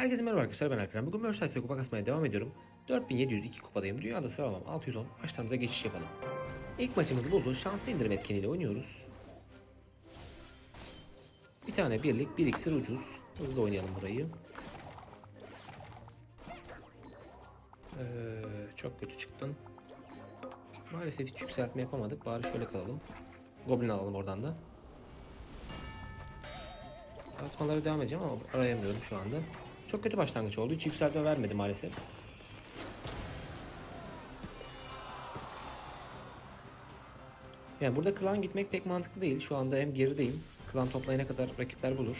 Herkese merhaba arkadaşlar ben Alperen. Bugün Mercedes kupa kasmaya devam ediyorum. 4702 kupadayım. Dünyada sıralamam 610. Maçlarımıza geçiş yapalım. İlk maçımızı buldu. Şanslı indirim etkeniyle oynuyoruz. Bir tane birlik, bir iksir ucuz. Hızlı oynayalım burayı. Ee, çok kötü çıktın. Maalesef hiç yükseltme yapamadık. Bari şöyle kalalım. Goblin alalım oradan da. Atmalara devam edeceğim ama arayamıyorum şu anda. Çok kötü başlangıç oldu. Hiç yükseltme vermedi maalesef. Yani burada klan gitmek pek mantıklı değil. Şu anda hem gerideyim. Klan toplayana kadar rakipler bulur.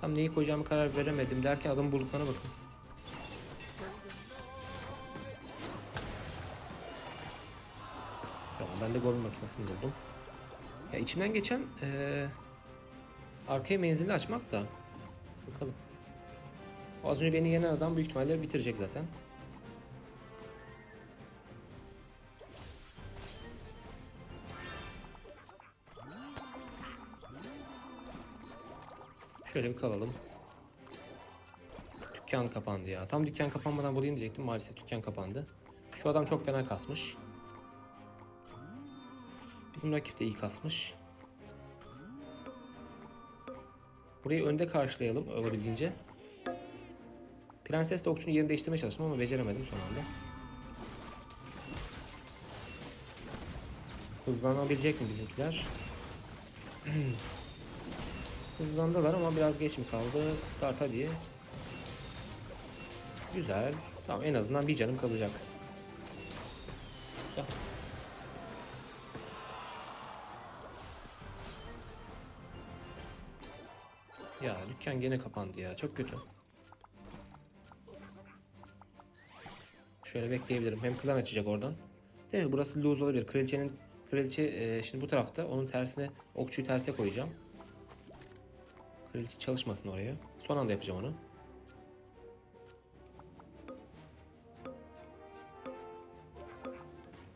Tam neyi koyacağımı karar veremedim derken adamı bulduklarına bakın. Tamam ben de golün makinesini buldum. Ya içimden geçen eee arkaya menzili açmak da bakalım. O az önce beni yenen adam büyük ihtimalle bitirecek zaten. Şöyle bir kalalım. Dükkan kapandı ya. Tam dükkan kapanmadan bulayım diyecektim. Maalesef dükkan kapandı. Şu adam çok fena kasmış. Bizim rakip de iyi kasmış. Burayı önde karşılayalım olabildiğince. Prenses de okçunun yerini değiştirmeye çalıştım ama beceremedim son anda. Hızlanabilecek mi bizimkiler? Hızlandılar ama biraz geç mi kaldı? Dart hadi. Güzel. Tamam en azından bir canım kalacak. Güzel. Ya dükkan gene kapandı ya. Çok kötü. Şöyle bekleyebilirim. Hem klan açacak oradan. Değil mi? Burası lose olabilir. Kraliçenin kraliçe e, şimdi bu tarafta. Onun tersine okçuyu terse koyacağım. Kraliçe çalışmasın oraya. Son anda yapacağım onu.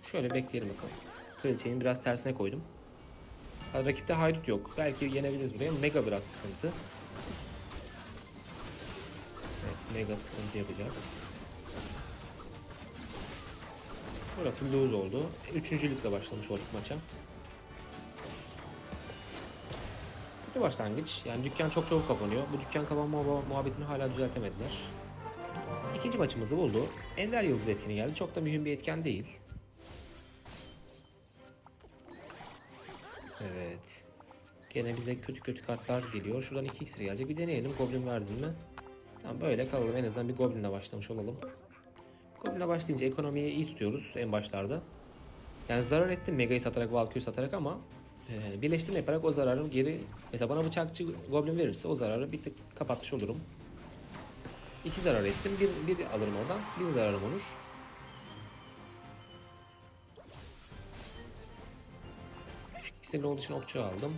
Şöyle bekleyelim bakalım. Kraliçeyi biraz tersine koydum. Rakipte haydut yok. Belki yenebiliriz buraya. Mega biraz sıkıntı. Evet mega sıkıntı yapacak. Burası lose oldu. Üçüncülükle başlamış olduk maça. Kötü başlangıç. Yani dükkan çok çabuk kapanıyor. Bu dükkan kapanma muha- muhabbetini hala düzeltemediler. İkinci maçımızı buldu. Ender Yıldız etkeni geldi. Çok da mühim bir etken değil. Evet. Gene bize kötü kötü kartlar geliyor. Şuradan 2 iksir gelecek. Bir deneyelim. Goblin verdin mi? Tamam böyle kalalım. En azından bir Goblin'le başlamış olalım. Goblin'le başlayınca ekonomiyi iyi tutuyoruz en başlarda. Yani zarar ettim Mega'yı satarak, Valkyrie'yi satarak ama e, birleştirme yaparak o zararım geri... Mesela bana bıçakçı Goblin verirse o zararı bir tık kapatmış olurum. İki zarar ettim. Bir, bir alırım oradan. Bir zararım olur. Küçük iksirli olduğu için okçu aldım.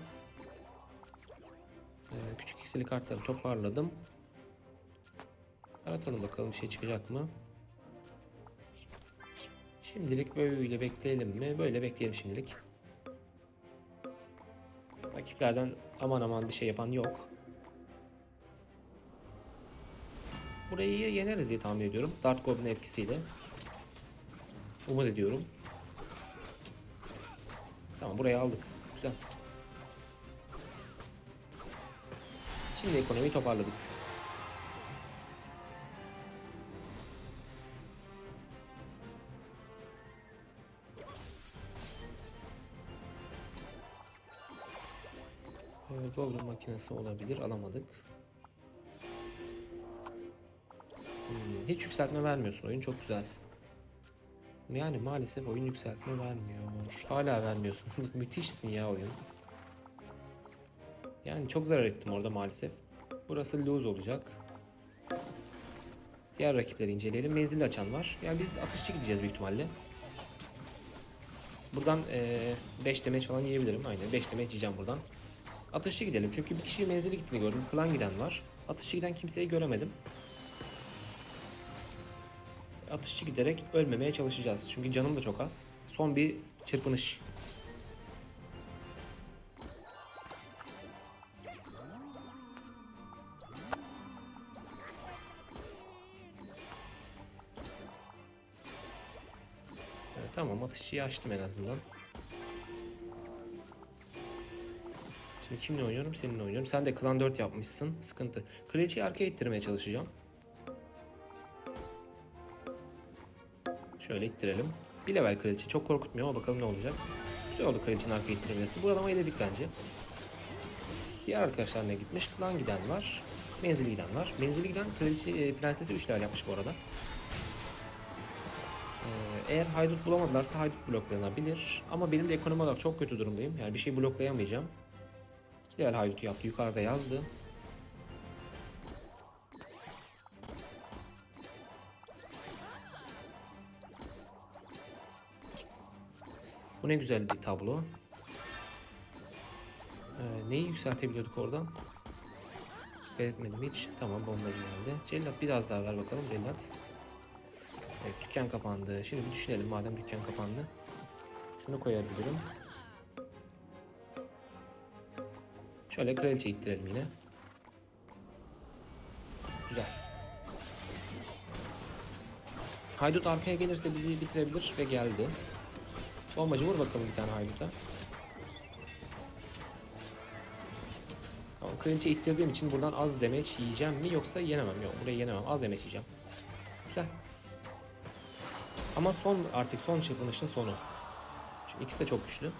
Ee, küçük iksirli kartları toparladım. Aratalım bakalım bir şey çıkacak mı? Şimdilik böyle bekleyelim mi? Böyle bekleyelim şimdilik. Rakiplerden aman aman bir şey yapan yok. Burayı yeneriz diye tahmin ediyorum. Dart Goblin etkisiyle. Umut ediyorum. Tamam burayı aldık. Güzel. Şimdi ekonomiyi toparladık. Goblin makinesi olabilir. Alamadık. Hmm, hiç yükseltme vermiyorsun. Oyun çok güzelsin. Yani maalesef oyun yükseltme vermiyor. Hala vermiyorsun. Müthişsin ya oyun. Yani çok zarar ettim orada maalesef. Burası lose olacak. Diğer rakipleri inceleyelim. Menzilli açan var. Yani biz atışçı gideceğiz büyük ihtimalle. Buradan 5 damage falan yiyebilirim. Aynen 5 damage yiyeceğim buradan. Atışçı gidelim. Çünkü bir kişi menzili gittiğini gördüm. Klan giden var. Atışçı giden kimseyi göremedim. Atışçı giderek ölmemeye çalışacağız. Çünkü canım da çok az. Son bir çırpınış. Tamam atışçıyı açtım en azından. Şimdi kimle oynuyorum? Seninle oynuyorum. Sen de klan 4 yapmışsın. Sıkıntı. Kraliçeyi arkaya ittirmeye çalışacağım. Şöyle ittirelim. Bir level kraliçe. Çok korkutmuyor ama bakalım ne olacak. Güzel oldu kraliçenin arkaya ittirmesi. Burada ama eledik bence. Diğer arkadaşlar ne gitmiş? Klan giden var. Menzili giden var. Menzili giden kraliçe, e, prensesi 3 level yapmış bu arada. Ee, Eğer haydut bulamadılarsa haydut bloklanabilir. Ama benim de ekonomi olarak çok kötü durumdayım. Yani bir şey bloklayamayacağım. 2 level haydut yaptı. Yukarıda yazdı. Bu ne güzel bir tablo. Ee, neyi yükseltebiliyorduk oradan? Dikkat etmedim hiç. Tamam bombacı geldi. Cellat biraz daha ver bakalım cellat. Evet dükkan kapandı. Şimdi bir düşünelim madem dükkan kapandı. Şunu koyabilirim. Şöyle kraliçe ittirelim yine. Güzel. Haydut arkaya gelirse bizi bitirebilir ve geldi. Bombacı vur bakalım bir tane hayduta. Tamam kraliçe ittirdiğim için buradan az damage yiyeceğim mi yoksa yenemem. Yok burayı yenemem. Az damage yiyeceğim. Güzel. Ama son artık son çırpınışın sonu. Çünkü ikisi de çok güçlü.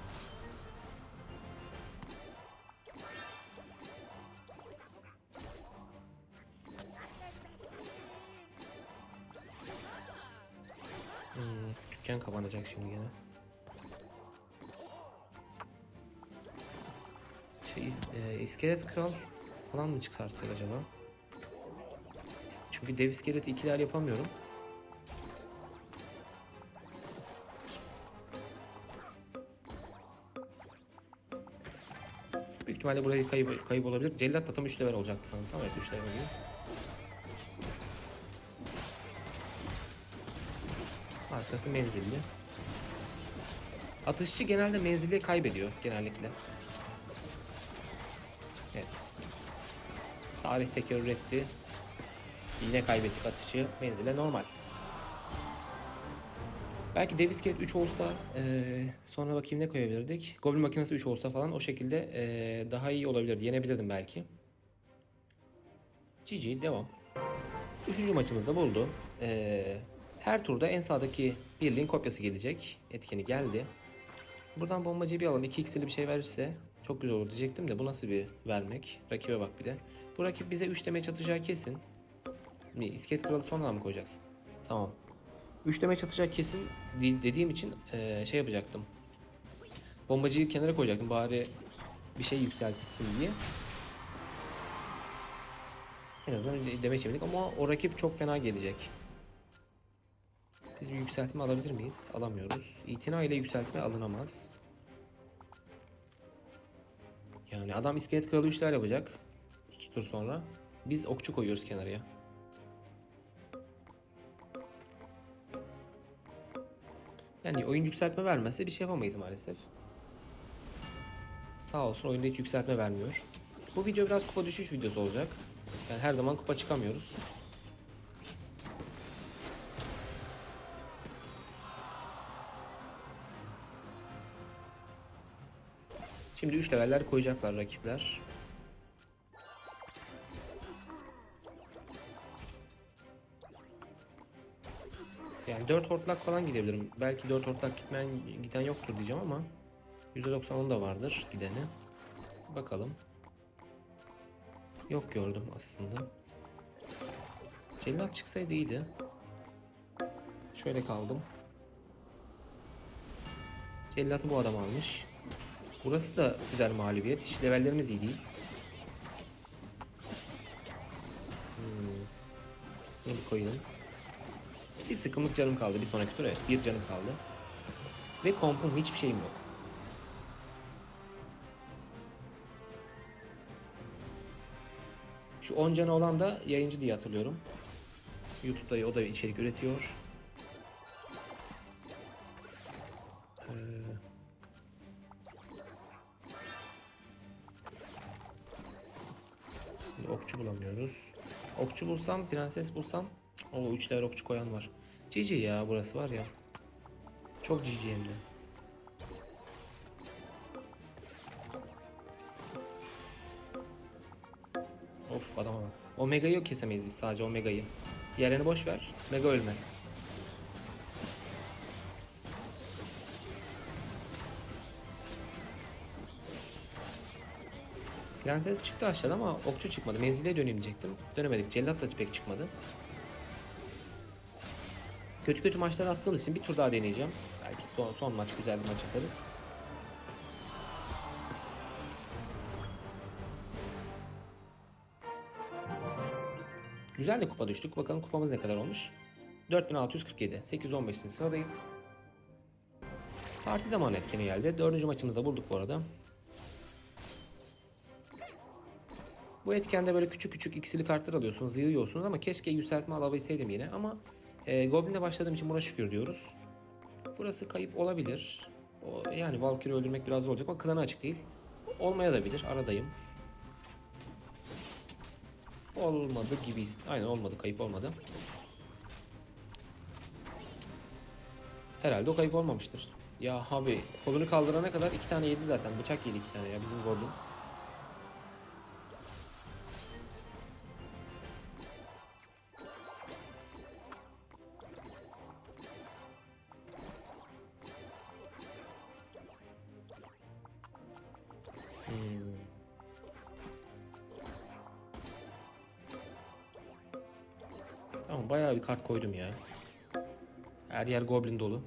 Dükkan kapanacak şimdi gene. Şey, e, iskelet kral falan mı çıkartsak acaba? Çünkü dev iskeleti ikiler yapamıyorum. Büyük ihtimalle burayı kayıp, kayıp olabilir. Cellat da tam 3 level olacaktı sanırsam. Evet 3 level oluyor. Arkası menzilli. Atışçı genelde menzili kaybediyor genellikle. Evet. Tarih tekerrür etti. Yine kaybettik atışçı. Menzile normal. Belki Gate 3 olsa eee, sonra bakayım ne koyabilirdik. Goblin makinesi 3 olsa falan o şekilde eee, daha iyi olabilirdi. Yenebilirdim belki. GG devam. Üçüncü maçımızda buldu. Eee, her turda en sağdaki birliğin kopyası gelecek. Etkeni geldi. Buradan bombacıyı bir alalım. 2 x'li bir şey verirse çok güzel olur diyecektim de bu nasıl bir vermek? Rakibe bak bir de. Bu rakip bize 3 demeye çatacağı kesin. Bir iskelet kralı sonradan mı koyacaksın? Tamam. 3 demeye çatacak kesin de- dediğim için eee, şey yapacaktım. Bombacıyı kenara koyacaktım bari bir şey yükseltsin diye. En azından demeç yemedik ama o rakip çok fena gelecek. Biz bir yükseltme alabilir miyiz? Alamıyoruz. İtina ile yükseltme alınamaz. Yani adam iskelet kralı üçler yapacak. iki tur sonra. Biz okçu koyuyoruz kenarıya. Yani oyun yükseltme vermezse bir şey yapamayız maalesef. Sağ olsun oyunda hiç yükseltme vermiyor. Bu video biraz kupa düşüş videosu olacak. Yani her zaman kupa çıkamıyoruz. Şimdi 3 leveller koyacaklar rakipler. Yani 4 hortlak falan gidebilirim. Belki 4 hortlak gitmeyen giden yoktur diyeceğim ama %90'ın da vardır gideni. Bakalım. Yok gördüm aslında. Cellat çıksaydı iyiydi. Şöyle kaldım. Cellat'ı bu adam almış. Burası da güzel mağlubiyet. Hiç levellerimiz iyi değil. Hmm. Yeni koyalım. Bir sıkımlık canım kaldı bir sonraki tur. Bir canım kaldı. Ve kompum hiçbir şeyim yok. Şu 10 canı olan da yayıncı diye hatırlıyorum. YouTube'da o da içerik üretiyor. Ee, okçu bulamıyoruz. Okçu bulsam, prenses bulsam. O 3 level okçu koyan var. Cici ya burası var ya. Çok cici hem de. Of adama bak. Omega'yı kesemeyiz biz sadece Omega'yı. Diğerlerini boş ver. Mega ölmez. Prenses çıktı aşağıda ama okçu çıkmadı. Menzile döneyim. Dönemedik. Cellat da pek çıkmadı. Kötü kötü maçlar attığımız için bir tur daha deneyeceğim. Belki son, son maç güzel bir maç atarız. Güzel de kupa düştük. Bakalım kupamız ne kadar olmuş. 4647. 815. sıradayız. Parti zamanı etkeni geldi. Dördüncü maçımızda bulduk bu arada. Bu etkende böyle küçük küçük iksili kartlar alıyorsunuz, yığıyorsunuz ama keşke yükseltme alabilseydim yine ama e, Goblin'le başladığım için buna şükür diyoruz. Burası kayıp olabilir. O, yani Valkyrie öldürmek biraz zor olacak ama klanı açık değil. Olmaya da bilir. Aradayım. Olmadı gibi. Aynen olmadı. Kayıp olmadı. Herhalde o kayıp olmamıştır. Ya abi kolunu kaldırana kadar iki tane yedi zaten. Bıçak yedi iki tane ya bizim Goblin. Kart koydum ya. Her yer goblin dolu.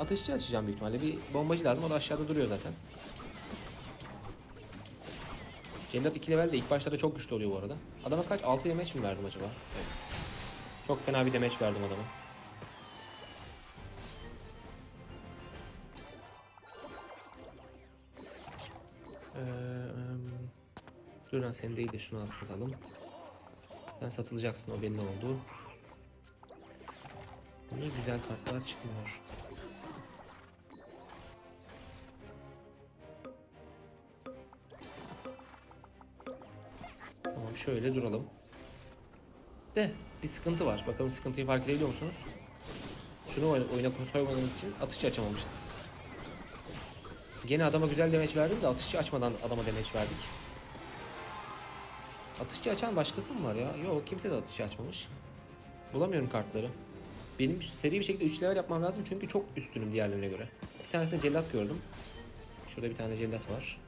Ateşçi açacağım büyük ihtimalle. Bir bombacı lazım. O da aşağıda duruyor zaten. Cellat 2 level de ilk başlarda çok güçlü oluyor bu arada. Adama kaç? 6 demeç mi verdim acaba? Evet. Çok fena bir demeç verdim adama. Ee, em, dur lan sen değil de şunu atlatalım. Sen satılacaksın o belli oldu. Ne güzel kartlar çıkmıyor. Tamam şöyle duralım. De bir sıkıntı var. Bakalım sıkıntıyı fark edebiliyor musunuz? Şunu oyuna koymadığımız için atışçı açamamışız. Gene adama güzel demeç verdim de atışçı açmadan adama demeç verdik. Atışçı açan başkası mı var ya? Yok kimse de atışçı açmamış. Bulamıyorum kartları. Benim seri bir şekilde 3 level yapmam lazım çünkü çok üstünüm diğerlerine göre. Bir tanesinde cellat gördüm. Şurada bir tane cellat var.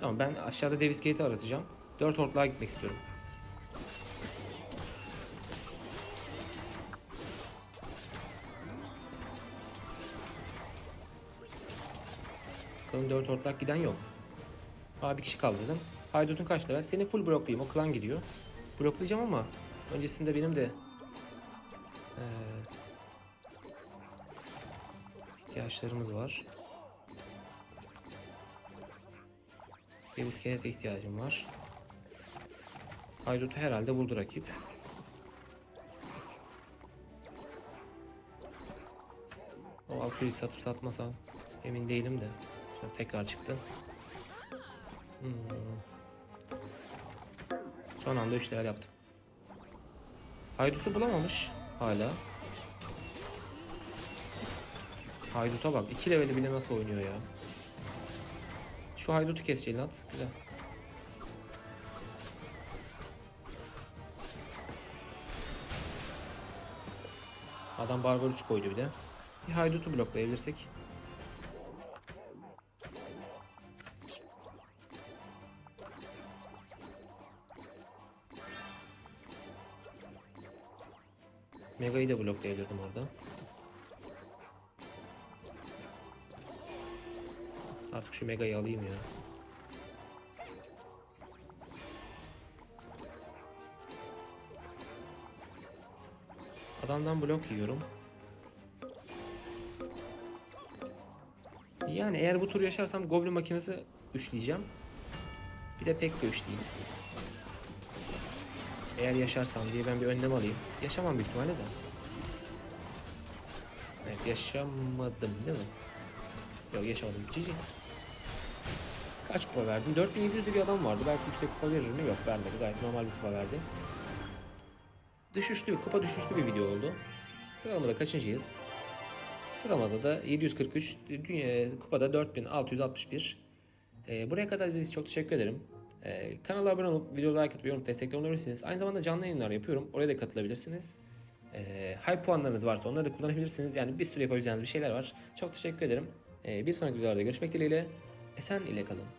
Tamam ben aşağıda Davis Gate'i aratacağım. 4 ortluğa gitmek istiyorum. Bakalım 4 ortak giden yok. Aa bir kişi kaldı dedim. Haydut'un kaç level? Seni full bloklayayım. O klan gidiyor. Bloklayacağım ama öncesinde benim de eee, ihtiyaçlarımız var. Bir iskelete ihtiyacım var. Haydut'u herhalde buldu rakip. O Valkyrie'yi satıp satmasam emin değilim de. Şimdi tekrar çıktı. Hmm. Son anda 3 değer yaptım. Haydut'u bulamamış hala. Haydut'a bak. 2 leveli bile nasıl oynuyor ya. Şu haydutu keseceğini at. Güzel. Adam barbar 3 koydu bir de. Bir haydutu bloklayabilirsek. Mega'yı da bloklayabilirdim orada. Artık şu Mega'yı alayım ya. Adamdan blok yiyorum. Yani eğer bu tur yaşarsam Goblin makinesi üçleyeceğim. Bir de pek üçleyeyim. Eğer yaşarsam diye ben bir önlem alayım. Yaşamam büyük ihtimalle de. Evet yaşamadım değil mi? Yok yaşamadım. Cici. Kaç kupa verdim? 4700'lü bir adam vardı. Belki yüksek kupa verir mi? Yok vermedi. Gayet normal bir kupa verdi. Düşüşlü, kupa düşüşlü bir video oldu. Sıralamada kaçıncıyız? Sıralamada da 743, dünya, kupada 4661. Ee, buraya kadar izlediğiniz çok teşekkür ederim. Ee, kanala abone olup videoları like atıp yorum destekler olabilirsiniz. Aynı zamanda canlı yayınlar yapıyorum. Oraya da katılabilirsiniz. Ee, hype puanlarınız varsa onları da kullanabilirsiniz. Yani bir sürü yapabileceğiniz bir şeyler var. Çok teşekkür ederim. Ee, bir sonraki videolarda görüşmek dileğiyle. Esen ile kalın.